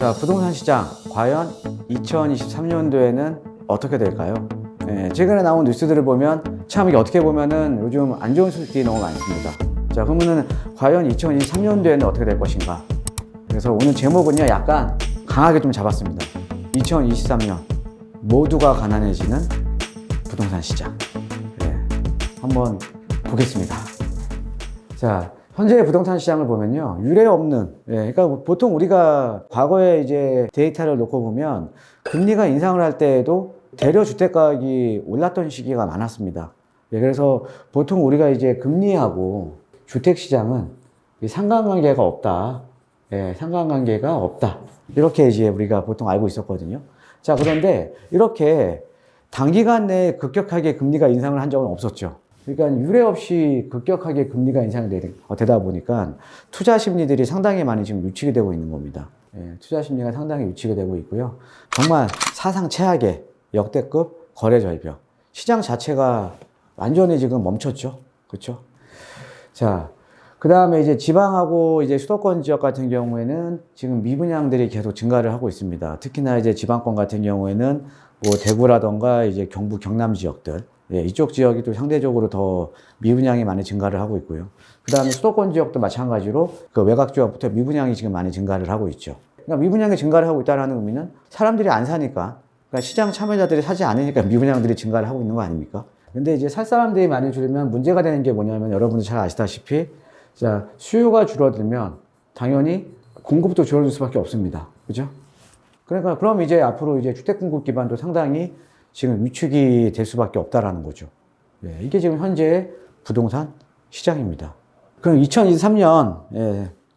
자, 부동산 시장 과연 2023년도에는 어떻게 될까요? 예, 최근에 나온 뉴스들을 보면 참 이게 어떻게 보면은 요즘 안 좋은 소식들이 너무 많습니다. 자, 그러면은 과연 2023년도에는 어떻게 될 것인가? 그래서 오늘 제목은요, 약간 강하게 좀 잡았습니다. 2023년 모두가 가난해지는 부동산 시장. 예, 한번 보겠습니다. 자, 현재 부동산 시장을 보면요. 유례 없는, 예, 그러니까 보통 우리가 과거에 이제 데이터를 놓고 보면 금리가 인상을 할 때에도 대려 주택 가격이 올랐던 시기가 많았습니다. 예, 그래서 보통 우리가 이제 금리하고 주택 시장은 이 상관관계가 없다. 예, 상관관계가 없다. 이렇게 이제 우리가 보통 알고 있었거든요. 자, 그런데 이렇게 단기간 내에 급격하게 금리가 인상을 한 적은 없었죠. 그러니까 유례 없이 급격하게 금리가 인상이 되- 어, 보니까 투자 심리들이 상당히 많이 지금 유치가 되고 있는 겁니다. 예, 투자 심리가 상당히 유치가 되고 있고요. 정말 사상 최악의 역대급 거래 절벽. 시장 자체가 완전히 지금 멈췄죠. 그렇죠? 자, 그 다음에 이제 지방하고 이제 수도권 지역 같은 경우에는 지금 미분양들이 계속 증가를 하고 있습니다. 특히나 이제 지방권 같은 경우에는 뭐 대구라던가 이제 경부 경남 지역들 예, 이쪽 지역이 또 상대적으로 더 미분양이 많이 증가를 하고 있고요. 그 다음에 수도권 지역도 마찬가지로 그 외곽 지역부터 미분양이 지금 많이 증가를 하고 있죠. 그러니까 미분양이 증가를 하고 있다는 의미는 사람들이 안 사니까 그러니까 시장 참여자들이 사지 않으니까 미분양들이 증가를 하고 있는 거 아닙니까? 근데 이제 살 사람들이 많이 줄으면 문제가 되는 게 뭐냐면 여러분들 잘 아시다시피 자, 수요가 줄어들면 당연히 공급도 줄어들 수밖에 없습니다. 그죠? 그러니까 그럼 이제 앞으로 이제 주택 공급 기반도 상당히 지금 위축이 될 수밖에 없다라는 거죠. 예, 이게 지금 현재 부동산 시장입니다. 그럼 2023년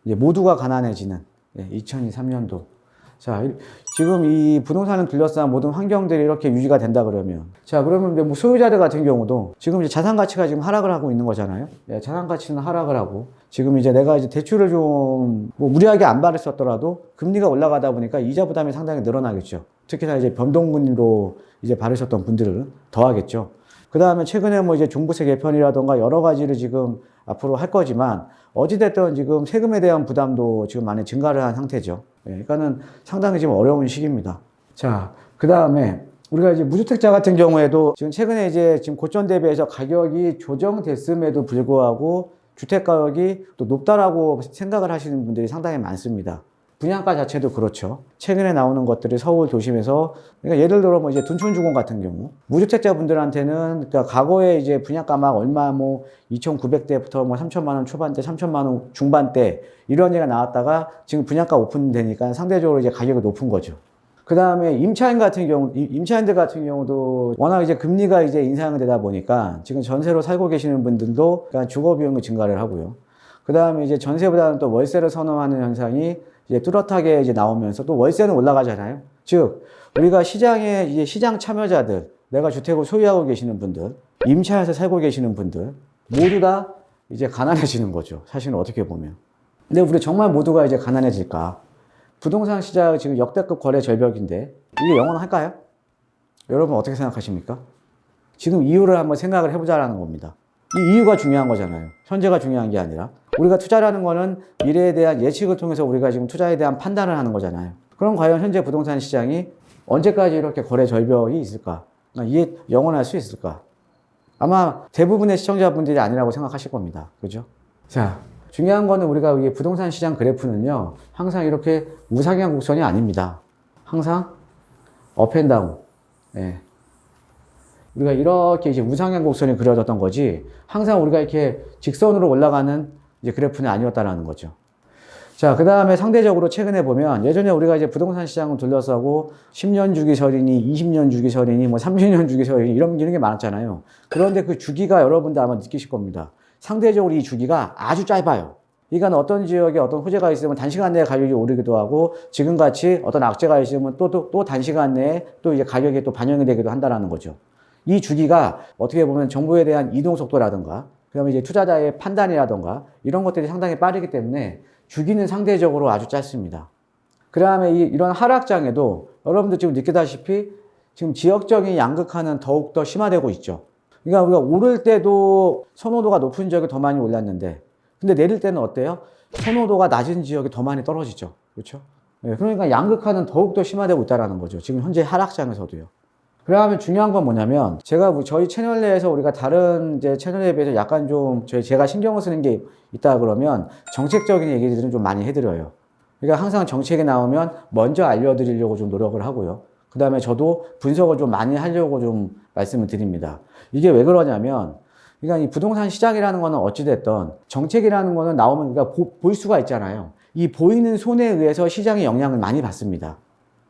예, 모두가 가난해지는 예, 2023년도. 자, 이- 지금 이 부동산을 둘러싼 모든 환경들이 이렇게 유지가 된다 그러면 자, 그러면 뭐 소유자들 같은 경우도 지금 이제 자산 가치가 지금 하락을 하고 있는 거잖아요. 예, 자산 가치는 하락을 하고 지금 이제 내가 이제 대출을 좀 뭐 무리하게 안 받으셨더라도 금리가 올라가다 보니까 이자 부담이 상당히 늘어나겠죠. 특히나 이제 변동금리로 이제 받으셨던 분들은 더하겠죠. 그 다음에 최근에 뭐 이제 종부세 개편이라던가 여러 가지를 지금 앞으로 할 거지만 어찌됐든 지금 세금에 대한 부담도 지금 많이 증가를 한 상태죠. 예, 그러니까는 상당히 지금 어려운 시기입니다. 자, 그 다음에 우리가 이제 무주택자 같은 경우에도 지금 최근에 이제 지금 고점 대비해서 가격이 조정됐음에도 불구하고 주택 가격이 또 높다라고 생각을 하시는 분들이 상당히 많습니다. 분양가 자체도 그렇죠. 최근에 나오는 것들이 서울 도심에서 그러니까 예를 들어 뭐 이제 둔촌주공 같은 경우 무주택자 분들한테는 그러니까 과거에 이제 분양가 막 얼마 뭐 2,900대부터 뭐 3천만 원 초반대, 3천만 원 중반대 이런 얘기가 나왔다가 지금 분양가 오픈되니까 상대적으로 이제 가격이 높은 거죠. 그 다음에 임차인 같은 경우, 이- 임차인들 같은 경우도 워낙 이제 금리가 이제 인상이 되다 보니까 지금 전세로 살고 계시는 분들도 그러니까 주거 비용이 증가를 하고요. 그 다음에 이제 전세보다는 또 월세를 선호하는 현상이 이제 뚜렷하게 이제 나오면서 또 월세는 올라가잖아요. 즉, 우리가 시장에 이제 시장 참여자들, 내가 주택을 소유하고 계시는 분들, 임차해서 살고 계시는 분들, 모두 다 이제 가난해지는 거죠. 사실은 어떻게 보면. 근데 우리 정말 모두가 이제 가난해질까? 부동산 시장 지금 역대급 거래 절벽인데 이게 영원할까요? 여러분 어떻게 생각하십니까? 지금 이유를 한번 생각을 해보자라는 겁니다. 이 이유가 중요한 거잖아요. 현재가 중요한 게 아니라 우리가 투자라는 거는 미래에 대한 예측을 통해서 우리가 지금 투자에 대한 판단을 하는 거잖아요. 그럼 과연 현재 부동산 시장이 언제까지 이렇게 거래 절벽이 있을까? 아, 이게 영원할 수 있을까? 아마 대부분의 시청자분들이 아니라고 생각하실 겁니다. 그죠? 자, 중요한 거는 우리가 이 부동산 시장 그래프는요, 항상 이렇게 우상향 곡선이 아닙니다. 항상 업앤다운. 예. 우리가 이렇게 이제 우상향 곡선이 그려졌던 거지, 항상 우리가 이렇게 직선으로 올라가는 이제 그래프는 아니었다라는 거죠. 자, 그 다음에 상대적으로 최근에 보면 예전에 우리가 이제 부동산 시장을 둘러싸고 10년 주기 설이니 20년 주기 설이니 뭐 30년 주기 설이니 이런, 이런 게 많았잖아요. 그런데 그 주기가 여러분도 아마 느끼실 겁니다. 상대적으로 이 주기가 아주 짧아요. 이건 어떤 지역에 어떤 호재가 있으면 단시간 내에 가격이 오르기도 하고 지금 같이 어떤 악재가 있으면 또, 또, 또 단시간 내에 또 이제 가격이 또 반영이 되기도 한다라는 거죠. 이 주기가 어떻게 보면 정보에 대한 이동 속도라든가 그다음에 이제 투자자의 판단이라든가 이런 것들이 상당히 빠르기 때문에 주기는 상대적으로 아주 짧습니다. 그 다음에 이, 이런 하락장에도 여러분들 지금 느끼다시피 지금 지역적인 양극화는 더욱더 심화되고 있죠. 그러니까 우리가 오를 때도 선호도가 높은 지역이 더 많이 올랐는데 근데 내릴 때는 어때요? 선호도가 낮은 지역이 더 많이 떨어지죠. 그렇죠? 예, 그러니까 양극화는 더욱더 심화되고 있다는 거죠. 지금 현재 하락장에서도요. 그러면 중요한 건 뭐냐면 제가 뭐 저희 채널 내에서 우리가 다른 이제 채널에 비해서 약간 좀 제가 신경을 쓰는 게 있다 그러면 정책적인 얘기들은 좀 많이 해드려요. 그러니까 항상 정책이 나오면 먼저 알려드리려고 좀 노력을 하고요. 그 다음에 저도 분석을 좀 많이 하려고 좀 말씀을 드립니다. 이게 왜 그러냐면 그러니까 이 부동산 시장이라는 거는 어찌됐든 정책이라는 거는 나오면 그러니까 보, 볼 수가 있잖아요. 이 보이는 손에 의해서 시장의 영향을 많이 받습니다.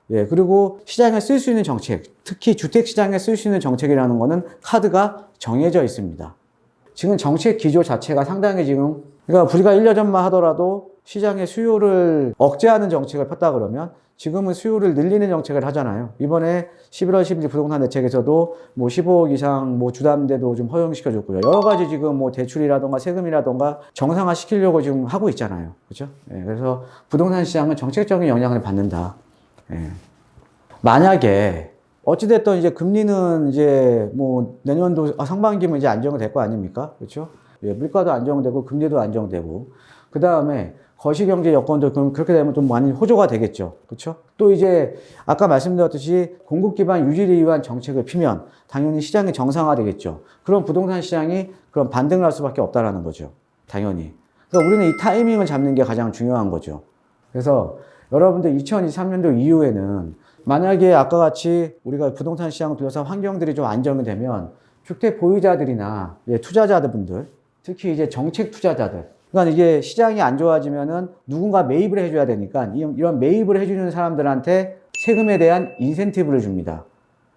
예, 그리고 시장에 쓸 수 있는 정책, 특히 주택 시장에 쓸 수 있는 정책이라는 거는 카드가 정해져 있습니다. 지금 정책 기조 자체가 상당히 지금, 그러니까 우리가 1년 전만 하더라도 시장의 수요를 억제하는 정책을 폈다 그러면 지금은 수요를 늘리는 정책을 하잖아요. 이번에 11월 10일 부동산 대책에서도 뭐 15억 이상 뭐 주담대도 좀 허용시켜 줬고요. 여러 가지 지금 뭐 대출이라던가 세금이라던가 정상화 시키려고 지금 하고 있잖아요. 그죠? 예, 그래서 부동산 시장은 정책적인 영향을 받는다. 예. 만약에 어찌됐든 이제 금리는 이제 뭐 내년도 아, 상반기면 이제 안정될 거 아닙니까? 그렇죠? 예, 물가도 안정되고 금리도 안정되고 그 다음에 거시경제 여건도 그럼 그렇게 되면 좀 많이 호조가 되겠죠. 그렇죠? 또 이제 아까 말씀드렸듯이 공급 기반 유지를 위한 정책을 피면 당연히 시장이 정상화되겠죠. 그럼 부동산 시장이 그럼 반등을 할 수밖에 없다라는 거죠. 당연히. 그러니까 우리는 이 타이밍을 잡는 게 가장 중요한 거죠. 그래서 여러분들 2023년도 이후에는 만약에 아까 같이 우리가 부동산 시장을 둘러싼 환경들이 좀 안정이 되면 주택 보유자들이나 예, 투자자들분들 특히 이제 정책 투자자들 그러니까 이게 시장이 안 좋아지면은 누군가 매입을 해줘야 되니까 이- 이런 매입을 해주는 사람들한테 세금에 대한 인센티브를 줍니다.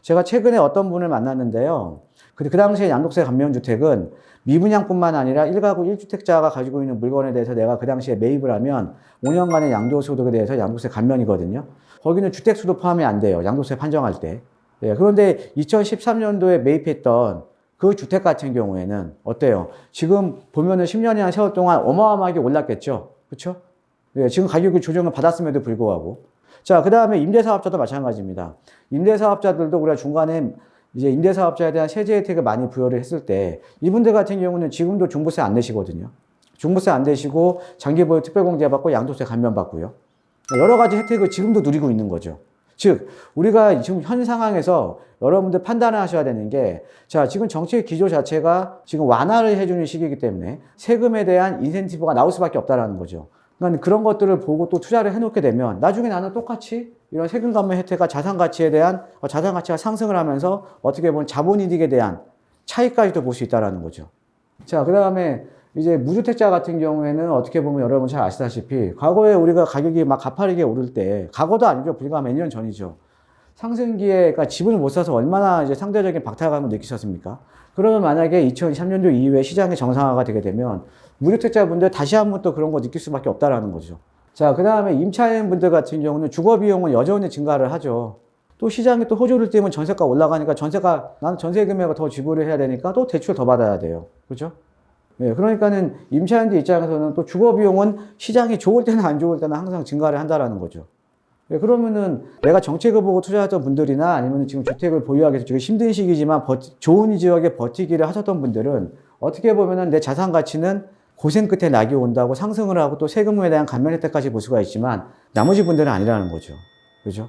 제가 최근에 어떤 분을 만났는데요. 그, 그 당시에 양도세 감면 주택은 미분양뿐만 아니라 1가구 1주택자가 가지고 있는 물건에 대해서 내가 그 당시에 매입을 하면 5년간의 양도소득에 대해서 양도세 감면이거든요. 거기는 주택수도 포함이 안 돼요. 양도세 판정할 때. 예, 그런데 2013년도에 매입했던 그 주택 같은 경우에는 어때요? 지금 보면은 10년이나 세월 동안 어마어마하게 올랐겠죠? 그쵸? 예, 지금 가격이 조정을 받았음에도 불구하고. 자, 그 다음에 임대사업자도 마찬가지입니다. 임대사업자들도 우리가 중간에 이제 임대사업자에 대한 세제 혜택을 많이 부여를 했을 때 이분들 같은 경우는 지금도 중부세 안 내시거든요. 중부세 안 내시고 장기보유 특별공제 받고 양도세 감면 받고요. 여러 가지 혜택을 지금도 누리고 있는 거죠. 즉, 우리가 지금 현 상황에서 여러분들 판단을 하셔야 되는 게, 자, 지금 정책 기조 자체가 지금 완화를 해주는 시기이기 때문에 세금에 대한 인센티브가 나올 수밖에 없다라는 거죠. 그러니까 그런 것들을 보고 또 투자를 해놓게 되면 나중에 나는 똑같이 이런 세금 감면 혜택과 자산 가치에 대한 어, 자산 가치가 상승을 하면서 어떻게 보면 자본 이득에 대한 차이까지도 볼 수 있다라는 거죠. 자, 그 다음에 이제 무주택자 같은 경우에는 어떻게 보면 여러분 잘 아시다시피 과거에 우리가 가격이 막 가파르게 오를 때 과거도 아니죠. 불과 몇 년 전이죠. 상승기에 그러니까 집을 못 사서 얼마나 이제 상대적인 박탈감을 느끼셨습니까? 그러면 만약에 2023년도 이후에 시장이 정상화가 되게 되면 무주택자분들 다시 한번 또 그런 거 느낄 수밖에 없다라는 거죠. 자, 그 다음에 임차인 분들 같은 경우는 주거 비용은 여전히 증가를 하죠. 또 시장이 또 호조를 띄면 전세가 올라가니까 전세가 나는 전세 금액을 더 지불을 해야 되니까 또 대출 더 받아야 돼요. 그죠? 예, 그러니까는 임차인들 입장에서는 또 주거 비용은 시장이 좋을 때는 안 좋을 때는 항상 증가를 한다라는 거죠. 예, 그러면은 내가 정책을 보고 투자했던 분들이나 아니면 지금 주택을 보유하기 위해서 지금 힘든 시기지만 버티, 좋은 지역에 버티기를 하셨던 분들은 어떻게 보면은 내 자산 가치는 고생 끝에 낙이 온다고 상승을 하고 또 세금에 대한 감면 혜택까지 볼 수가 있지만 나머지 분들은 아니라는 거죠. 그죠?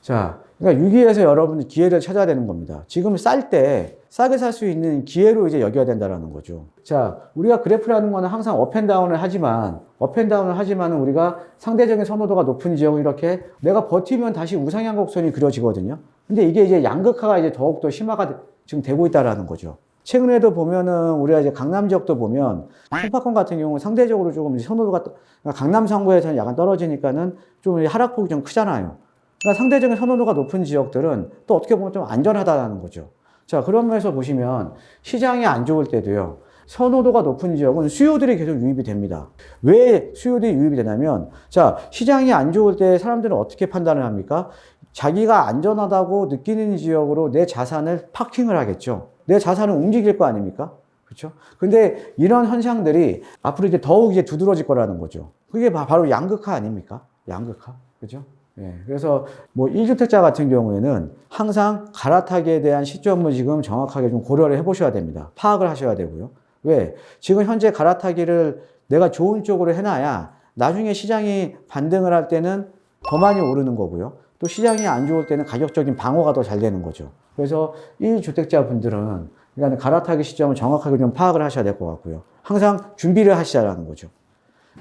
자, 그러니까 위기에서 여러분이 기회를 찾아야 되는 겁니다. 지금 쌀 때 싸게 살 수 있는 기회로 이제 여겨야 된다는 거죠. 자, 우리가 그래프라는 거는 항상 업앤다운을 하지만, 업앤다운을 하지만 우리가 상대적인 선호도가 높은 지역을 이렇게 내가 버티면 다시 우상향 곡선이 그려지거든요. 근데 이게 이제 양극화가 이제 더욱더 심화가 되- 지금 되고 있다라는 거죠. 최근에도 보면은 우리가 이제 강남 지역도 보면 송파권 같은 경우는 상대적으로 조금 선호도가 떠- 그러니까 강남 상구에서는 약간 떨어지니까는 좀 하락폭이 좀 크잖아요. 그러니까 상대적인 선호도가 높은 지역들은 또 어떻게 보면 좀 안전하다는 거죠. 자, 그런 면에서 보시면 시장이 안 좋을 때도요. 선호도가 높은 지역은 수요들이 계속 유입이 됩니다. 왜 수요들이 유입이 되냐면, 자, 시장이 안 좋을 때 사람들은 어떻게 판단을 합니까? 자기가 안전하다고 느끼는 지역으로 내 자산을 파킹을 하겠죠. 내 자산은 움직일 거 아닙니까? 그렇죠? 근데 이런 현상들이 앞으로 이제 더욱 이제 두드러질 거라는 거죠. 그게 바- 바로 양극화 아닙니까? 양극화. 그죠? 예. 그래서 뭐 1주택자 같은 경우에는 항상 갈아타기에 대한 시점을 지금 정확하게 좀 고려를 해 보셔야 됩니다. 파악을 하셔야 되고요. 왜? 지금 현재 갈아타기를 내가 좋은 쪽으로 해놔야 나중에 시장이 반등을 할 때는 더 많이 오르는 거고요. 또 시장이 안 좋을 때는 가격적인 방어가 더 잘 되는 거죠. 그래서 이 주택자분들은 그러니까 갈아타기 시점을 정확하게 좀 파악을 하셔야 될 것 같고요. 항상 준비를 하시자라는 거죠.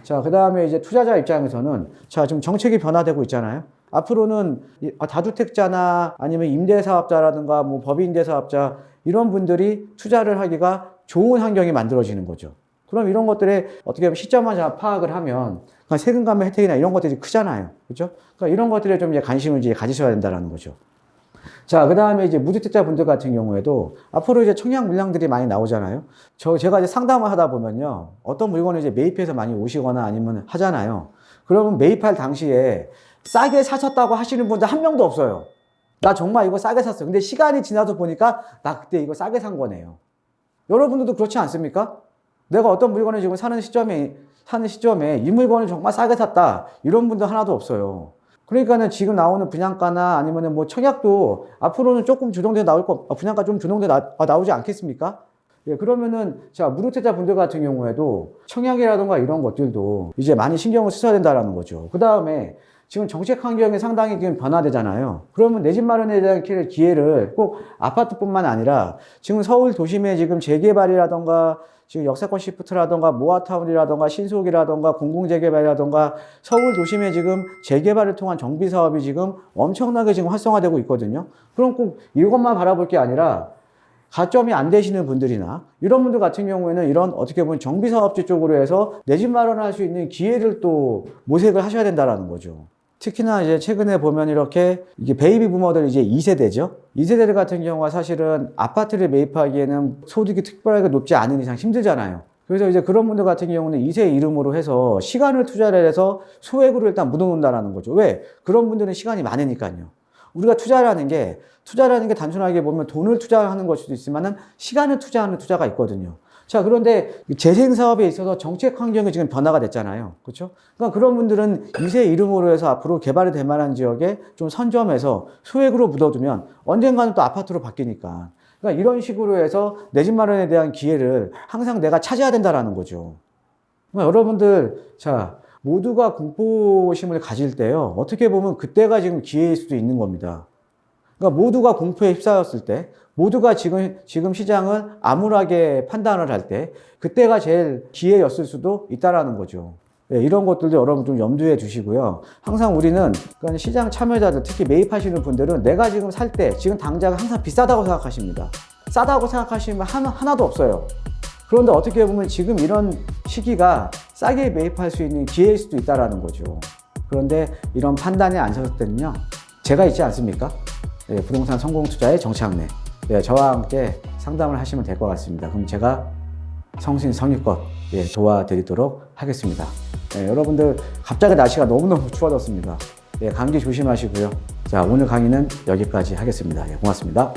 자, 그 다음에 이제 투자자 입장에서는 자, 지금 정책이 변화되고 있잖아요. 앞으로는 이- 아, 다주택자나 아니면 임대사업자라든가 뭐 법인임대사업자 이런 분들이 투자를 하기가 좋은 환경이 만들어지는 거죠. 그럼 이런 것들에 어떻게 보면 시점만 잘 파악을 하면 세금 감면 혜택이나 이런 것들이 크잖아요. 그렇죠? 그러니까 이런 것들에 좀 이제 관심을 이제 가지셔야 된다는 거죠. 자, 그 다음에 이제 무주택자 분들 같은 경우에도 앞으로 이제 청약 물량들이 많이 나오잖아요. 저, 제가 이제 상담을 하다 보면요. 어떤 물건을 이제 매입해서 많이 오시거나 아니면 하잖아요. 그러면 매입할 당시에 싸게 사셨다고 하시는 분들 한 명도 없어요. 나 정말 이거 싸게 샀어. 근데 시간이 지나서 보니까 나 그때 이거 싸게 산 거네요. 여러분들도 그렇지 않습니까? 내가 어떤 물건을 지금 사는 시점에, 사는 시점에 이 물건을 정말 싸게 샀다. 이런 분들 하나도 없어요. 그러니까는 지금 나오는 분양가나 아니면은 뭐 청약도 앞으로는 조금 주동돼 나올 거, 아, 분양가 좀 주동돼 나, 아, 나오지 않겠습니까? 예, 그러면은, 자, 무주택자 분들 같은 경우에도 청약이라던가 이런 것들도 이제 많이 신경을 쓰셔야 된다라는 거죠. 그 다음에 지금 정책 환경이 상당히 지금 변화되잖아요. 그러면 내 집 마련에 대한 기회- 기회를 꼭 아파트뿐만 아니라 지금 서울 도심에 지금 재개발이라던가 지금 역세권 시프트라던가 모아타운이라던가 신속이라던가 공공재개발이라던가 서울 도심에 지금 재개발을 통한 정비 사업이 지금 엄청나게 지금 활성화되고 있거든요. 그럼 꼭 이것만 바라볼 게 아니라 가점이 안 되시는 분들이나 이런 분들 같은 경우에는 이런 어떻게 보면 정비 사업지 쪽으로 해서 내 집 마련할 수 있는 기회를 또 모색을 하셔야 된다라는 거죠. 특히나 이제 최근에 보면 이렇게 이게 베이비 부머들 이제 2세대죠. 2세대들 같은 경우가 사실은 아파트를 매입하기에는 소득이 특별하게 높지 않은 이상 힘들잖아요. 그래서 이제 그런 분들 같은 경우는 2세 이름으로 해서 시간을 투자를 해서 소액으로 일단 묻어놓는다라는 거죠. 왜? 그런 분들은 시간이 많으니까요. 우리가 투자라는 게 투자라는 게 단순하게 보면 돈을 투자하는 걸 수도 있지만은 시간을 투자하는 투자가 있거든요. 자, 그런데 재생 사업에 있어서 정책 환경이 지금 변화가 됐잖아요. 그렇죠? 그러니까 그런 분들은 이세 이름으로 해서 앞으로 개발이 될 만한 지역에 좀 선점해서 소액으로 묻어두면 언젠가는 또 아파트로 바뀌니까. 그러니까 이런 식으로 해서 내 집 마련에 대한 기회를 항상 내가 찾아야 된다라는 거죠. 그러니까 여러분들, 자, 모두가 공포심을 가질 때요. 어떻게 보면 그때가 지금 기회일 수도 있는 겁니다. 그러니까 모두가 공포에 휩싸였을 때, 모두가 지금, 지금 시장을 암울하게 판단을 할 때, 그때가 제일 기회였을 수도 있다라는 거죠. 예, 이런 것들도 여러분 좀 염두에 두시고요. 항상 우리는 그러니까 시장 참여자들, 특히 매입하시는 분들은 내가 지금 살 때, 지금 당장 항상 비싸다고 생각하십니다. 싸다고 생각하시면 하나, 하나도 없어요. 그런데 어떻게 보면 지금 이런 시기가 싸게 매입할 수 있는 기회일 수도 있다라는 거죠. 그런데 이런 판단이 안 섰을 때는요, 제가 있지 않습니까? 예, 부동산 성공 투자의 정치학내. 예, 저와 함께 상담을 하시면 될 것 같습니다. 그럼 제가 성신 성의껏 예, 도와드리도록 하겠습니다. 예, 여러분들 갑자기 날씨가 너무너무 추워졌습니다. 예, 감기 조심하시고요. 자, 오늘 강의는 여기까지 하겠습니다. 예, 고맙습니다.